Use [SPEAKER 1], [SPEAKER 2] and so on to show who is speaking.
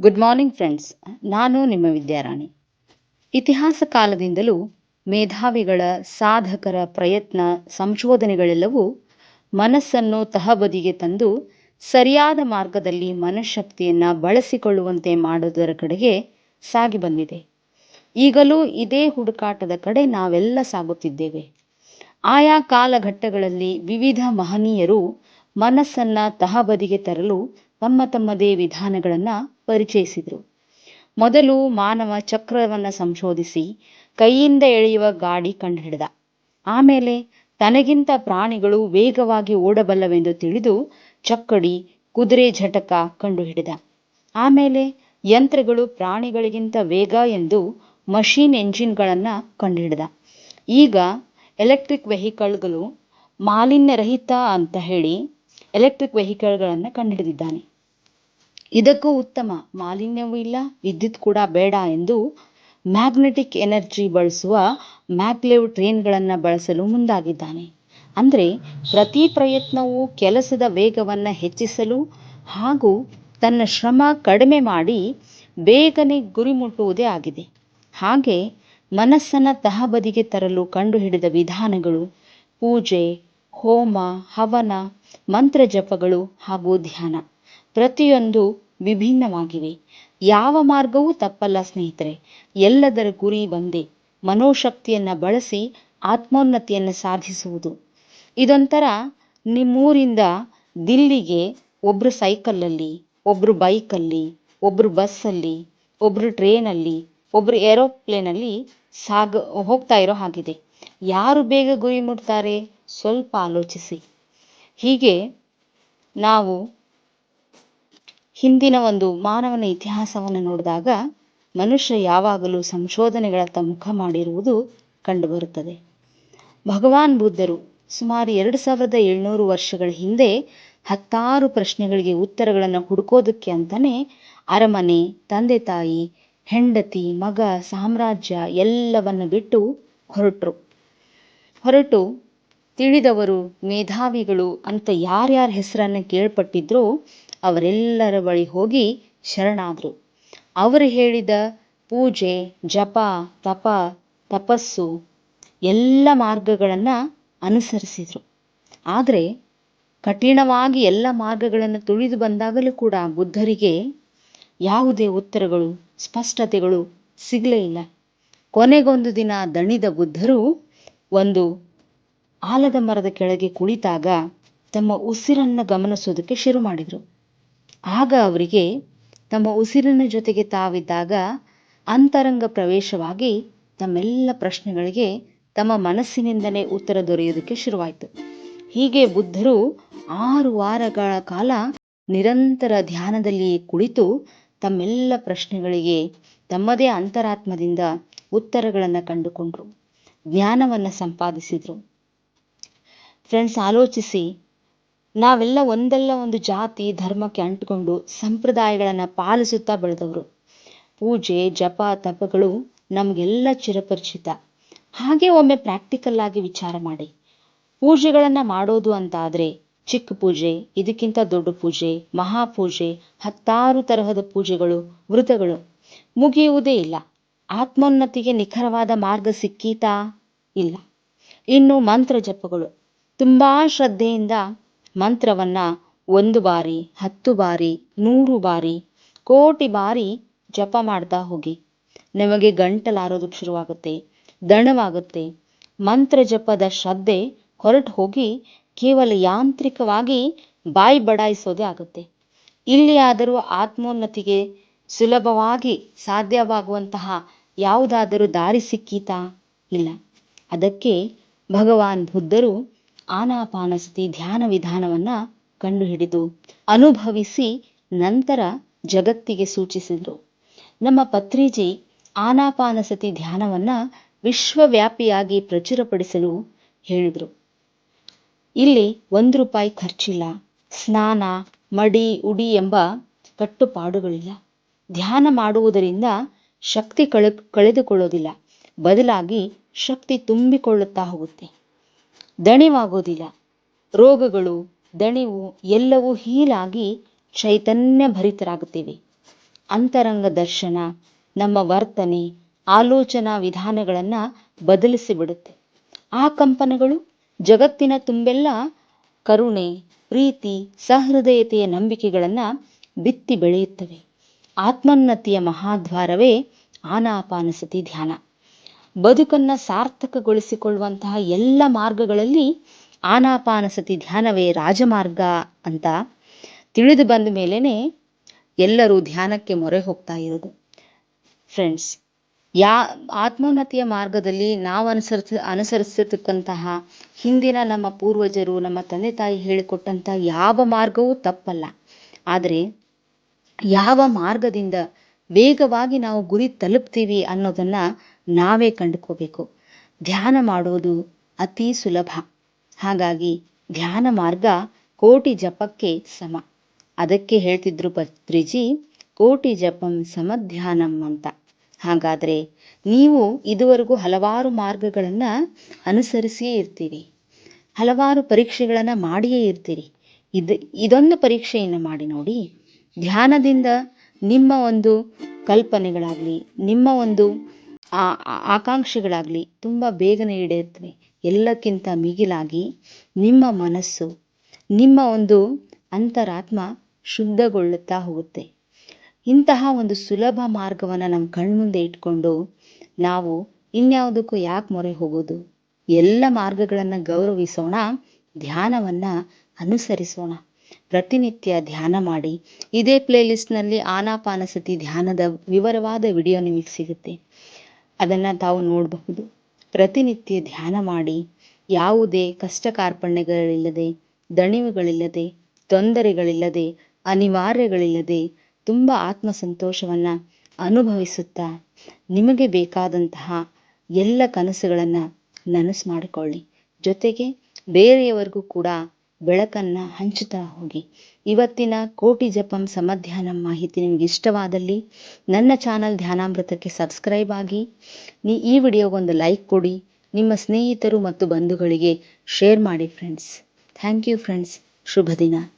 [SPEAKER 1] Good morning friends ನಾನು ನಿಮ್ಮ ವಿದ್ಯಾರಾಣಿ. ಇತಿಹಾಸ ಕಾಲದಿಂದಲೂ ಮೇಧಾವಿಗಳ, ಸಾಧಕರ ಪ್ರಯತ್ನ, ಸಂಶೋಧನೆಗಳೆಲ್ಲವೂ ಮನಸ್ಸನ್ನು ತಹಬದಿಗೆ ತಂದು ಸರಿಯಾದ ಮಾರ್ಗದಲ್ಲಿ ಮನಃಶಕ್ತಿಯನ್ನು ಬಳಸಿಕೊಳ್ಳುವಂತೆ ಮಾಡುವುದರ ಕಡೆಗೆ ಸಾಗಿ ಬಂದಿದೆ. ಈಗಲೂ ಇದೇ ಹುಡುಕಾಟದ ಕಡೆ ನಾವೆಲ್ಲ ಸಾಗುತ್ತಿದ್ದೇವೆ. ಆಯಾ ಕಾಲಘಟ್ಟಗಳಲ್ಲಿ ವಿವಿಧ ಮಹನೀಯರು ಮನಸ್ಸನ್ನು ತಹಬದಿಗೆ ತರಲು ತಮ್ಮ ತಮ್ಮದೇ ವಿಧಾನಗಳನ್ನು ಪರಿಚಯಿಸಿದರು. ಮೊದಲು ಮಾನವ ಚಕ್ರವನ್ನು ಸಂಶೋಧಿಸಿ ಕೈಯಿಂದ ಎಳೆಯುವ ಗಾಡಿ ಕಂಡುಹಿಡಿದ. ಆಮೇಲೆ ತನಗಿಂತ ಪ್ರಾಣಿಗಳು ವೇಗವಾಗಿ ಓಡಬಲ್ಲವೆಂದು ತಿಳಿದು ಚಕ್ಕಡಿ, ಕುದುರೆ ಝಟಕ ಕಂಡುಹಿಡಿದ. ಆಮೇಲೆ ಯಂತ್ರಗಳು ಪ್ರಾಣಿಗಳಿಗಿಂತ ವೇಗ ಎಂದು ಮಷೀನ್ ಎಂಜಿನ್ಗಳನ್ನು ಕಂಡುಹಿಡಿದ. ಈಗ ಎಲೆಕ್ಟ್ರಿಕ್ ವೆಹಿಕಲ್ಗಳು ಮಾಲಿನ್ಯರಹಿತ ಅಂತ ಹೇಳಿ ಎಲೆಕ್ಟ್ರಿಕ್ ವೆಹಿಕಲ್ಗಳನ್ನು ಕಂಡುಹಿಡಿದಿದ್ದಾನೆ. ಇದಕ್ಕೂ ಉತ್ತಮ. ಮಾಲಿನ್ಯವೂ ಇಲ್ಲ, ವಿದ್ಯುತ್ ಕೂಡ ಬೇಡ ಎಂದು ಮ್ಯಾಗ್ನೆಟಿಕ್ ಎನರ್ಜಿ ಬಳಸುವ ಮ್ಯಾಗ್ಲೆವ್ ಟ್ರೈನ್ಗಳನ್ನು ಬಳಸಲು ಮುಂದಾಗಿದ್ದಾನೆ. ಅಂದರೆ ಪ್ರತಿ ಪ್ರಯತ್ನವೂ ಕೆಲಸದ ವೇಗವನ್ನು ಹೆಚ್ಚಿಸಲು ಹಾಗೂ ತನ್ನ ಶ್ರಮ ಕಡಿಮೆ ಮಾಡಿ ಬೇಗನೆ ಗುರಿ ಮುಟ್ಟುವುದೇ ಆಗಿದೆ. ಹಾಗೆ ಮನಸ್ಸನ್ನು ತಹಬದಿಗೆ ತರಲು ಕಂಡುಹಿಡಿದ ವಿಧಾನಗಳು ಪೂಜೆ ಹೋಮ, ಹವನ, ಮಂತ್ರ ಜಪಗಳು ಹಾಗೂ ಧ್ಯಾನ ಪ್ರತಿಯೊಂದು ವಿಭಿನ್ನವಾಗಿವೆ. ಯಾವ ಮಾರ್ಗವೂ ತಪ್ಪಲ್ಲ ಸ್ನೇಹಿತರೆ. ಎಲ್ಲದರ ಗುರಿ ಒಂದೇ. ಮನೋಶಕ್ತಿಯನ್ನು ಬಳಸಿ ಆತ್ಮೋನ್ನತಿಯನ್ನು ಸಾಧಿಸುವುದು. ಇದೊಂಥರ ನಿಮ್ಮೂರಿಂದ ದಿಲ್ಲಿಗೆ ಒಬ್ಬರು ಸೈಕಲಲ್ಲಿ ಒಬ್ಬರು ಬೈಕಲ್ಲಿ ಒಬ್ಬರು ಬಸ್ಸಲ್ಲಿ ಒಬ್ಬರು ಟ್ರೇನಲ್ಲಿ ಒಬ್ಬರು ಏರೋಪ್ಲೇನಲ್ಲಿ ಸಾಗ ಹೋಗ್ತಾ ಇರೋ ಹಾಗಿದೆ. ಯಾರು ಬೇಗ ಗುರಿ ಮುಟ್ತಾರೆ? ಸ್ವಲ್ಪ ಆಲೋಚಿಸಿ. ಹೀಗೆ ನಾವು ಹಿಂದಿನ ಒಂದು ಮಾನವನ ಇತಿಹಾಸವನ್ನು ನೋಡಿದಾಗ ಮನುಷ್ಯ ಯಾವಾಗಲೂ ಸಂಶೋಧನೆಗಳತ್ತ ಮುಖ ಮಾಡಿರುವುದು ಕಂಡುಬರುತ್ತದೆ. ಭಗವಾನ್ ಬುದ್ಧರು ಸುಮಾರು ಎರಡು ಸಾವಿರದ ಏಳ್ನೂರು ವರ್ಷಗಳ ಹಿಂದೆ ಹತ್ತಾರು ಪ್ರಶ್ನೆಗಳಿಗೆ ಉತ್ತರಗಳನ್ನು ಹುಡುಕೋದಕ್ಕೆ ಅಂತಲೇ ಅರಮನೆ, ತಂದೆ ತಾಯಿ, ಹೆಂಡತಿ, ಮಗ, ಸಾಮ್ರಾಜ್ಯ ಎಲ್ಲವನ್ನು ಬಿಟ್ಟು ಹೊರಟರು. ಹೊರಟು ತಿಳಿದವರು ಮೇಧಾವಿಗಳು ಅಂತ ಯಾರ್ಯಾರ ಹೆಸರನ್ನು ಕೇಳ್ಪಟ್ಟಿದ್ರೋ ಅವರೆಲ್ಲರ ಬಳಿ ಹೋಗಿ ಶರಣಾದರು. ಅವರು ಹೇಳಿದ ಪೂಜೆ, ಜಪ, ತಪ, ತಪಸ್ಸು ಎಲ್ಲ ಮಾರ್ಗಗಳನ್ನು ಅನುಸರಿಸಿದರು. ಆದರೆ ಕಠಿಣವಾಗಿ ಎಲ್ಲ ಮಾರ್ಗಗಳನ್ನು ತುಳಿದು ಬಂದಾಗಲೂ ಕೂಡ ಬುದ್ಧರಿಗೆ ಯಾವುದೇ ಉತ್ತರಗಳು, ಸ್ಪಷ್ಟತೆಗಳು ಸಿಗಲೇ ಇಲ್ಲ. ಕೊನೆಗೊಂದು ದಿನ ದಣಿದ ಬುದ್ಧರು ಒಂದು ಆಲದ ಮರದ ಕೆಳಗೆ ಕುಳಿತಾಗ ತಮ್ಮ ಉಸಿರನ್ನು ಗಮನಿಸೋದಕ್ಕೆ ಶುರು ಮಾಡಿದರು. ಆಗ ಅವರಿಗೆ ತಮ್ಮ ಉಸಿರಿನ ಜೊತೆಗೆ ತಾವಿದ್ದಾಗ ಅಂತರಂಗ ಪ್ರವೇಶವಾಗಿ ತಮ್ಮೆಲ್ಲ ಪ್ರಶ್ನೆಗಳಿಗೆ ತಮ್ಮ ಮನಸ್ಸಿನಿಂದಲೇ ಉತ್ತರ ದೊರೆಯೋದಕ್ಕೆ ಶುರುವಾಯಿತು. ಹೀಗೆ ಬುದ್ಧರು ಆರು ವಾರಗಳ ಕಾಲ ನಿರಂತರ ಧ್ಯಾನದಲ್ಲಿ ಕುಳಿತು ತಮ್ಮೆಲ್ಲ ಪ್ರಶ್ನೆಗಳಿಗೆ ತಮ್ಮದೇ ಅಂತರಾತ್ಮದಿಂದ ಉತ್ತರಗಳನ್ನು ಕಂಡುಕೊಂಡ್ರು. ಜ್ಞಾನವನ್ನು ಸಂಪಾದಿಸಿದರು. ಫ್ರೆಂಡ್ಸ್ ಆಲೋಚಿಸಿ. ನಾವೆಲ್ಲ ಒಂದಲ್ಲ ಒಂದು ಜಾತಿ, ಧರ್ಮಕ್ಕೆ ಅಂಟಿಕೊಂಡು ಸಂಪ್ರದಾಯಗಳನ್ನು ಪಾಲಿಸುತ್ತಾ ಬೆಳೆದವರು. ಪೂಜೆ, ಜಪ, ತಪಗಳು ನಮಗೆಲ್ಲ ಚಿರಪರಿಚಿತ. ಹಾಗೆ ಒಮ್ಮೆ ಪ್ರಾಕ್ಟಿಕಲ್ ಆಗಿ ವಿಚಾರ ಮಾಡಿ. ಪೂಜೆಗಳನ್ನು ಮಾಡೋದು ಅಂತ ಆದರೆ ಚಿಕ್ಕ ಪೂಜೆ, ಇದಕ್ಕಿಂತ ದೊಡ್ಡ ಪೂಜೆ ಮಹಾಪೂಜೆ ಹತ್ತಾರು ತರಹದ ಪೂಜೆಗಳು ವೃತಗಳು ಮುಗಿಯುವುದೇ ಇಲ್ಲ. ಆತ್ಮೋನ್ನತಿಗೆ ನಿಖರವಾದ ಮಾರ್ಗ ಸಿಕ್ಕೀತಾ ಇಲ್ಲ. ಇನ್ನು ಮಂತ್ರ ಜಪಗಳು. ತುಂಬ ಶ್ರದ್ಧೆಯಿಂದ ಮಂತ್ರವನ್ನು ಒಂದು ಬಾರಿ, ಹತ್ತು ಬಾರಿ, ನೂರು ಬಾರಿ, ಕೋಟಿ ಬಾರಿ ಜಪ ಮಾಡ್ತಾ ಹೋಗಿ. ನಿಮಗೆ ಗಂಟಲಾರೋದಕ್ಕೆ ಶುರುವಾಗುತ್ತೆ, ದಣವಾಗುತ್ತೆ. ಮಂತ್ರ ಜಪದ ಶ್ರದ್ಧೆ ಹೊರಟು ಹೋಗಿ ಕೇವಲ ಯಾಂತ್ರಿಕವಾಗಿ ಬಾಯಿ ಬಡಾಯಿಸೋದೇ ಆಗುತ್ತೆ. ಇಲ್ಲಿ ಆದರೂ ಆತ್ಮೋನ್ನತಿಗೆ ಸುಲಭವಾಗಿ ಸಾಧ್ಯವಾಗುವಂತಹ ಯಾವುದಾದರೂ ದಾರಿ ಸಿಕ್ಕೀತಾ ಇಲ್ಲ. ಅದಕ್ಕೆ ಭಗವಾನ್ ಬುದ್ಧರು ಆನಾಪಾನಸತಿ ಧ್ಯಾನ ವಿಧಾನವನ್ನ ಕಂಡುಹಿಡಿದು ಅನುಭವಿಸಿ ನಂತರ ಜಗತ್ತಿಗೆ ಸೂಚಿಸಿದರು. ನಮ್ಮ ಪತ್ರಿಜಿ ಆನಾಪಾನಸತಿ ಧ್ಯಾನವನ್ನ ವಿಶ್ವವ್ಯಾಪಿಯಾಗಿ ಪ್ರಚುರಪಡಿಸಲು ಹೇಳಿದರು. ಇಲ್ಲಿ ಒಂದು ರೂಪಾಯಿ ಖರ್ಚಿಲ್ಲ, ಸ್ನಾನ, ಮಡಿ, ಉಡಿ ಎಂಬ ಕಟ್ಟುಪಾಡುಗಳಿಲ್ಲ. ಧ್ಯಾನ ಮಾಡುವುದರಿಂದ ಶಕ್ತಿ ಕಳೆ ಕಳೆದುಕೊಳ್ಳೋದಿಲ್ಲ. ಬದಲಾಗಿ ಶಕ್ತಿ ತುಂಬಿಕೊಳ್ಳುತ್ತಾ ಹೋಗುತ್ತೆ. ದಣಿವಾಗೋದಿಲ್ಲ. ರೋಗಗಳು, ದಣಿವು ಎಲ್ಲವೂ ಹೀಲಾಗಿ ಚೈತನ್ಯ ಭರಿತರಾಗುತ್ತೇವೆ. ಅಂತರಂಗ ದರ್ಶನ, ನಮ್ಮ ವರ್ತನೆ, ಆಲೋಚನಾ ವಿಧಾನಗಳನ್ನು ಬದಲಿಸಿಬಿಡುತ್ತೆ ಆ ಕಂಪನಗಳು, ಜಗತ್ತಿನ ತುಂಬೆಲ್ಲ ಕರುಣೆ, ಪ್ರೀತಿ, ಸಹೃದಯತೆಯ ನಂಬಿಕೆಗಳನ್ನು ಬಿತ್ತಿ ಬೆಳೆಯುತ್ತವೆ. ಆತ್ಮೋನ್ನತಿಯ ಮಹಾದ್ವಾರವೇ ಆನಾಪಾನಸತಿ ಧ್ಯಾನ. ಬದುಕನ್ನು ಸಾರ್ಥಕಗೊಳಿಸಿಕೊಳ್ಳುವಂತಹ ಎಲ್ಲ ಮಾರ್ಗಗಳಲ್ಲಿ ಆನಾಪಾನಸತಿ ಧ್ಯಾನವೇ ರಾಜಮಾರ್ಗ ಅಂತ ತಿಳಿದು ಬಂದ ಮೇಲೇ ಎಲ್ಲರೂ ಧ್ಯಾನಕ್ಕೆ ಮೊರೆ ಹೋಗ್ತಾ ಇರೋದು. ಫ್ರೆಂಡ್ಸ್ ಯಾ, ಆತ್ಮೋನ್ನತಿಯ ಮಾರ್ಗದಲ್ಲಿ ನಾವು ಅನುಸರಿಸ ಅನುಸರಿಸಿರ್ತಕ್ಕಂತಹ ಹಿಂದಿನ ನಮ್ಮ ಪೂರ್ವಜರು, ನಮ್ಮ ತಂದೆ ತಾಯಿ ಹೇಳಿಕೊಟ್ಟಂತಹ ಯಾವ ಮಾರ್ಗವೂ ತಪ್ಪಲ್ಲ. ಆದರೆ ಯಾವ ಮಾರ್ಗದಿಂದ ವೇಗವಾಗಿ ನಾವು ಗುರಿ ತಲುಪ್ತೀವಿ ಅನ್ನೋದನ್ನು ನಾವೇ ಕಂಡುಕೋಬೇಕು. ಧ್ಯಾನ ಮಾಡೋದು ಅತಿ ಸುಲಭ. ಹಾಗಾಗಿ ಧ್ಯಾನ ಮಾರ್ಗ ಕೋಟಿ ಜಪಕ್ಕೆ ಸಮ. ಅದಕ್ಕೆ ಹೇಳ್ತಿದ್ರು ಪತ್ರಿಜಿ ಕೋಟಿ ಜಪಂ ಸಮಧ್ಯಾನಂ ಅಂತ. ಹಾಗಾದರೆ ನೀವು ಇದುವರೆಗೂ ಹಲವಾರು ಮಾರ್ಗಗಳನ್ನು ಅನುಸರಿಸಿಯೇ ಇರ್ತೀರಿ. ಹಲವಾರು ಪರೀಕ್ಷೆಗಳನ್ನು ಮಾಡಿಯೇ ಇರ್ತೀರಿ. ಇದು, ಇದೊಂದು ಪರೀಕ್ಷೆಯನ್ನು ಮಾಡಿ ನೋಡಿ. ಧ್ಯಾನದಿಂದ ನಿಮ್ಮ ಒಂದು ಕಲ್ಪನೆಗಳಾಗಲಿ, ನಿಮ್ಮ ಒಂದು ಆಕಾಂಕ್ಷೆಗಳಾಗಲಿ ತುಂಬ ಬೇಗನೆ ಈಡೇರ್ತವೆ. ಎಲ್ಲಕ್ಕಿಂತ ಮಿಗಿಲಾಗಿ ನಿಮ್ಮ ಮನಸ್ಸು, ನಿಮ್ಮ ಒಂದು ಅಂತರಾತ್ಮ ಶುದ್ಧಗೊಳ್ಳುತ್ತಾ ಹೋಗುತ್ತೆ. ಇಂತಹ ಒಂದು ಸುಲಭ ಮಾರ್ಗವನ್ನು ನಮ್ಮ ಕಣ್ಮುಂದೆ ಇಟ್ಕೊಂಡು ನಾವು ಇನ್ಯಾವುದಕ್ಕೂ ಯಾಕೆ ಮೊರೆ ಹೋಗೋದು? ಎಲ್ಲ ಮಾರ್ಗಗಳನ್ನು ಗೌರವಿಸೋಣ, ಧ್ಯಾನವನ್ನು ಅನುಸರಿಸೋಣ. ಪ್ರತಿನಿತ್ಯ ಧ್ಯಾನ ಮಾಡಿ. ಇದೇ ಪ್ಲೇಲಿಸ್ಟ್ನಲ್ಲಿ ಆನಾಪಾನಸತಿ ಧ್ಯಾನದ ವಿವರವಾದ ವಿಡಿಯೋ ನಿಮಗೆ ಸಿಗುತ್ತೆ. ಅದನ್ನು ತಾವು ನೋಡಬಹುದು. ಪ್ರತಿನಿತ್ಯ ಧ್ಯಾನ ಮಾಡಿ, ಯಾವುದೇ ಕಷ್ಟ ಕಾರ್ಪಣ್ಯಗಳಿಲ್ಲದೆ ದಣಿವುಗಳಿಲ್ಲದೆ, ತೊಂದರೆಗಳಿಲ್ಲದೆ, ಅನಿವಾರ್ಯಗಳಿಲ್ಲದೆ ತುಂಬ ಆತ್ಮ ಸಂತೋಷವನ್ನು ಅನುಭವಿಸುತ್ತಾ ನಿಮಗೆ ಬೇಕಾದಂತಹ ಎಲ್ಲ ಕನಸುಗಳನ್ನು ನನಸು ಮಾಡಿಕೊಳ್ಳಿ. ಜೊತೆಗೆ ಬೇರೆಯವರಿಗೂ ಕೂಡ ಬೆಳಕನ್ನು ಹಂಚುತ್ತಾ ಹೋಗಿ. ಇವತ್ತಿನ ಕೋಟಿ ಜಪಂ ಸಮಧ್ಯಾನ ಮಾಹಿತಿ ನಿಮಗೆ ಇಷ್ಟವಾದಲ್ಲಿ ನನ್ನ ಚಾನಲ್ ಧ್ಯಾನಾಮೃತಕ್ಕೆ ಸಬ್ಸ್ಕ್ರೈಬ್ ಆಗಿ. ನೀ ಈ ವಿಡಿಯೋಗೊಂದು ಲೈಕ್ ಕೊಡಿ. ನಿಮ್ಮ ಸ್ನೇಹಿತರು ಮತ್ತು ಬಂಧುಗಳಿಗೆ ಶೇರ್ ಮಾಡಿ ಫ್ರೆಂಡ್ಸ್. Thank you friends. ಶುಭ ದಿನ.